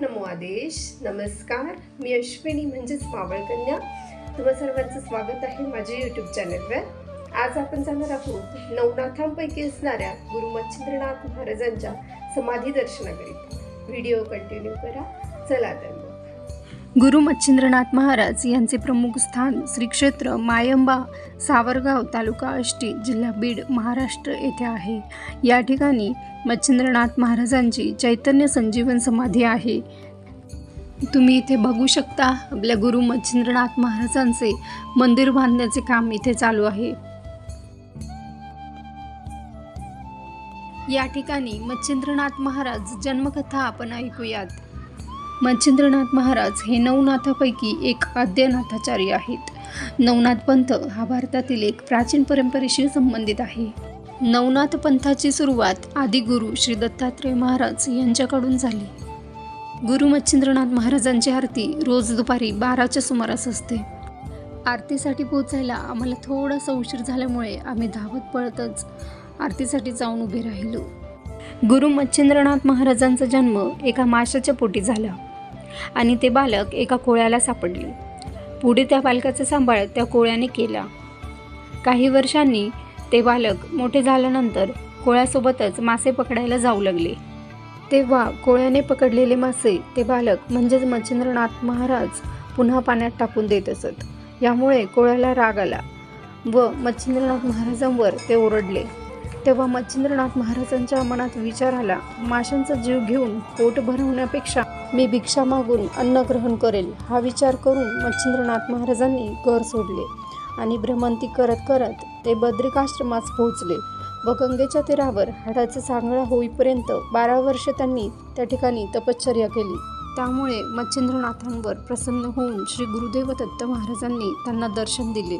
नमो आदेश. नमस्कार. मी अश्विनी म्हणजेच मावळकन्या तुम्हा सर्वांचं स्वागत आहे माझ्या यूट्यूब चॅनलवर आज आपण जाणार आहोत नवनाथांपैकी असणाऱ्या गुरु मच्छिंद्रनाथ महाराजांच्या समाधी दर्शनाकरीत. व्हिडिओ कंटिन्यू करा. चला तर गुरु मच्छिंद्रनाथ महाराज यांचे प्रमुख स्थान श्री क्षेत्र मायंबा सावरगाव तालुका आष्टी जिल्हा बीड महाराष्ट्र येथे आहे. या ठिकाणी मच्छिंद्रनाथ महाराजांची चैतन्य संजीवन समाधी आहे. तुम्ही इथे बघू शकता आपल्या गुरु मच्छिंद्रनाथ महाराजांचे मंदिर बांधण्याचे काम इथे चालू आहे. या ठिकाणी मच्छिंद्रनाथ महाराज जन्मकथा आपण ऐकूयात. मच्छिंद्रनाथ महाराज हे नवनाथापैकी एक आद्यनाथाचार्य आहेत. नवनाथ पंथ हा भारतातील एक प्राचीन परंपरेशी संबंधित आहे. नवनाथ पंथाची सुरुवात आदिगुरु श्री दत्तात्रय महाराज यांच्याकडून झाली. गुरु मच्छिंद्रनाथ महाराजांची आरती रोज दुपारी बाराच्या सुमारास असते. आरतीसाठी पोचायला आम्हाला थोडासा उशीर झाल्यामुळे आम्ही धावत पळतच आरतीसाठी जाऊन उभे राहिलो. गुरु मच्छिंद्रनाथ महाराजांचा जन्म एका माशाच्या पोटी झाला. आणि ते बालक एका कोळ्याला सापडले. पुढे त्या बालकाचा सांभाळ त्या कोळ्याने केला. काही वर्षांनी ते बालक मोठे झाल्यानंतर कोळ्यासोबतच मासे पकडायला जाऊ लागले. तेव्हा कोळ्याने पकडलेले मासे ते बालक म्हणजेच मच्छिंद्रनाथ महाराज पुन्हा पाण्यात टाकून देत असत. यामुळे कोळ्याला राग आला व मच्छिंद्रनाथ महाराजांवर ते ओरडले. तेव्हा मच्छिंद्रनाथ महाराजांच्या मनात विचार आला माशांचा जीव घेऊन पोट भरवण्यापेक्षा मी भिक्षा मागून अन्न ग्रहण करेल हा विचार करून मच्छिंद्रनाथ महाराजांनी घर सोडले आणि भ्रमंती करत करत ते बद्रिकाश्रमास पोहोचले. व गंगेच्या तीरावर हाडाचा सांगळा होईपर्यंत बारा वर्ष त्यांनी त्या ठिकाणी तपश्चर्या केली. त्यामुळे मच्छिंद्रनाथांवर प्रसन्न होऊन श्री गुरुदेव दत्त महाराजांनी त्यांना दर्शन दिले.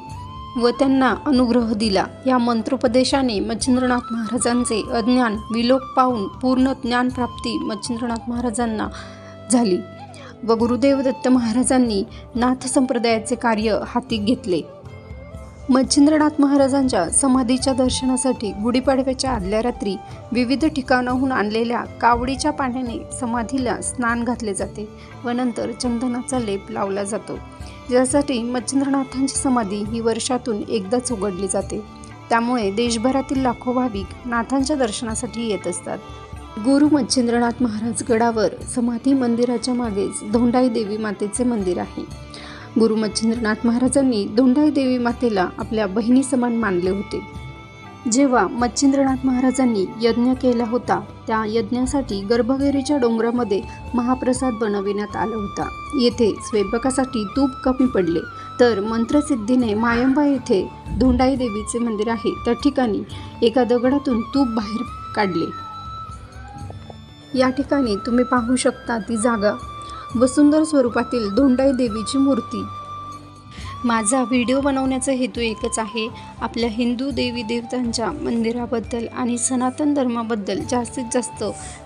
व त्यांना अनुग्रह दिला. या मंत्रोपदेशाने मच्छिंद्रनाथ महाराजांचे अज्ञान विलोप पाहून पूर्ण ज्ञानप्राप्ती मच्छिंद्रनाथ महाराजांना झाली व गुरुदेव दत्त महाराजांनी नाथ संप्रदायाचे कार्य हाती घेतले. मच्छिंद्रनाथ महाराजांच्या समाधीच्या दर्शनासाठी गुढीपाडव्याच्या आदल्या रात्री विविध ठिकाणाहून आणलेल्या कावडीच्या पाण्याने समाधीला स्नान घातले जाते व नंतर चंदनाचा लेप लावला जातो. यासाठी मच्छिंद्रनाथांची समाधी ही वर्षातून एकदाच उघडली जाते. त्यामुळे देशभरातील लाखो भाविक नाथांच्या दर्शनासाठी येत असतात. गुरु मच्छिंद्रनाथ महाराज गडावर समाधी मंदिराच्या मागेच धोंडाई देवी मातेचे मंदिर आहे. गुरु मच्छिंद्रनाथ महाराजांनी धोंडाई देवी मातेला आपल्या बहिणी समान मानले होते. जेव्हा मच्छिंद्रनाथ महाराजांनी यज्ञ केला होता त्या यज्ञासाठी गर्भगिरीच्या डोंगरामध्ये महाप्रसाद बनविण्यात आला होता. येथे स्वयंपाकासाठी तूप कमी पडले तर मंत्रसिद्धीने मायंबा येथे धोंडाई देवीचे मंदिर आहे. त्या ठिकाणी एका दगडातून तूप बाहेर काढले. या ठिकाणी तुम्ही पाहू शकता ती जागा. वसुंदर स्वरूपातील धोंडाई देवीची मूर्ती माझा व्हिडिओ बनवण्याचा हेतू एकच आहे आपल्या हिंदू देवी देवतांच्या मंदिराबद्दल आणि सनातन धर्माबद्दल जास्तीत जास्त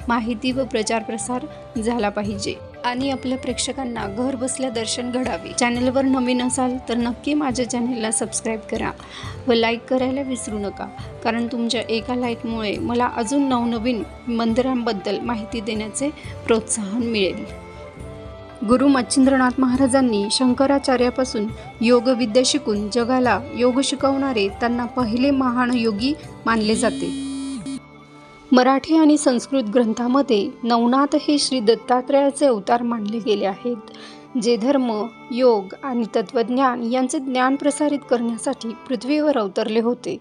माहिती व प्रचार प्रसार झाला पाहिजे. आणि आपल्या प्रेक्षकांना घर बसल्या दर्शन घडावे. चॅनलवर नवीन असाल तर नक्की माझ्या चॅनलला सबस्क्राईब करा व लाईक करायला विसरू नका. कारण तुमच्या एका लाईकमुळे मला अजून नवनवीन मंदिरांबद्दल माहिती देण्याचे प्रोत्साहन मिळेल. गुरु मच्छिंद्रनाथ महाराजांनी शंकराचार्यापासून योगविद्या शिकून जगाला योग शिकवणारे त्यांना पहिले महान योगी मानले जाते. मराठी आणि संस्कृत ग्रंथामध्ये नवनाथ हे श्री दत्तात्रयाचे अवतार मानले गेले आहेत जे धर्म योग आणि तत्त्वज्ञान यांचे ज्ञान प्रसारित करण्यासाठी पृथ्वीवर अवतरले होते.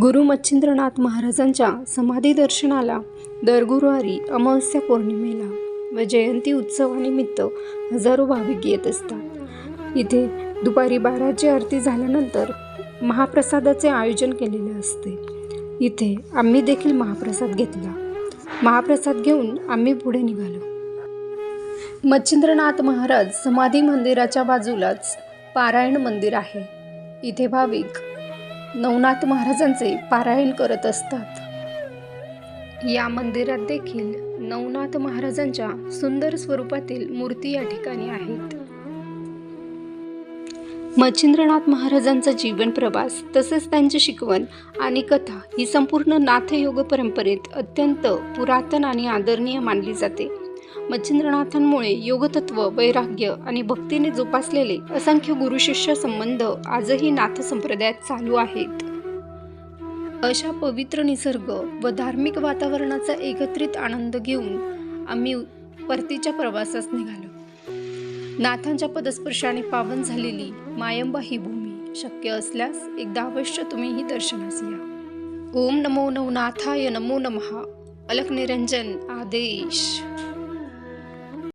गुरु मच्छिंद्रनाथ महाराजांच्या समाधी दर्शनाला दर गुरुवारी अमावस्या पौर्णिमेला व जयंती उत्सवानिमित्त हजारो भाविक येत असतात. इथे दुपारी बाराची आरती झाल्यानंतर महाप्रसादाचे आयोजन केलेले असते. इथे आम्ही देखील महाप्रसाद घेतला. महाप्रसाद घेऊन आम्ही पुढे निघालो. मच्छिंद्रनाथ महाराज समाधी मंदिराच्या बाजूलाच पारायण मंदिर आहे. इथे भाविक नवनाथ महाराजांचे पारायण करत असतात. या मंदिरात देखील नवनाथ महाराजांच्या सुंदर स्वरूपातील मूर्ती या ठिकाणी आहेत. मच्छिंद्रनाथ महाराजांचा जीवन प्रवास तसेच त्यांची शिकवण आणि कथा ही संपूर्ण नाथयोग परंपरेत अत्यंत पुरातन आणि आदरणीय मानली जाते. मच्छिंद्रनाथांमुळे योगतत्व वैराग्य आणि भक्तीने जोपासलेले असंख्य गुरुशिष्य संबंध आजही नाथ संप्रदायात चालू आहेत. अशा पवित्र निसर्ग व धार्मिक वातावरणाचा एकत्रित आनंद घेऊन आम्ही परतीच्या प्रवासास निघालो. नाथांच्या पदस्पर्शाने पावन झालेली मायंबा ही भूमी शक्य असल्यास एकदा अवश्य तुम्हीही दर्शनास या. ओम नमो नवनाथाय नमो नमः. अलक निरंजन आदेश.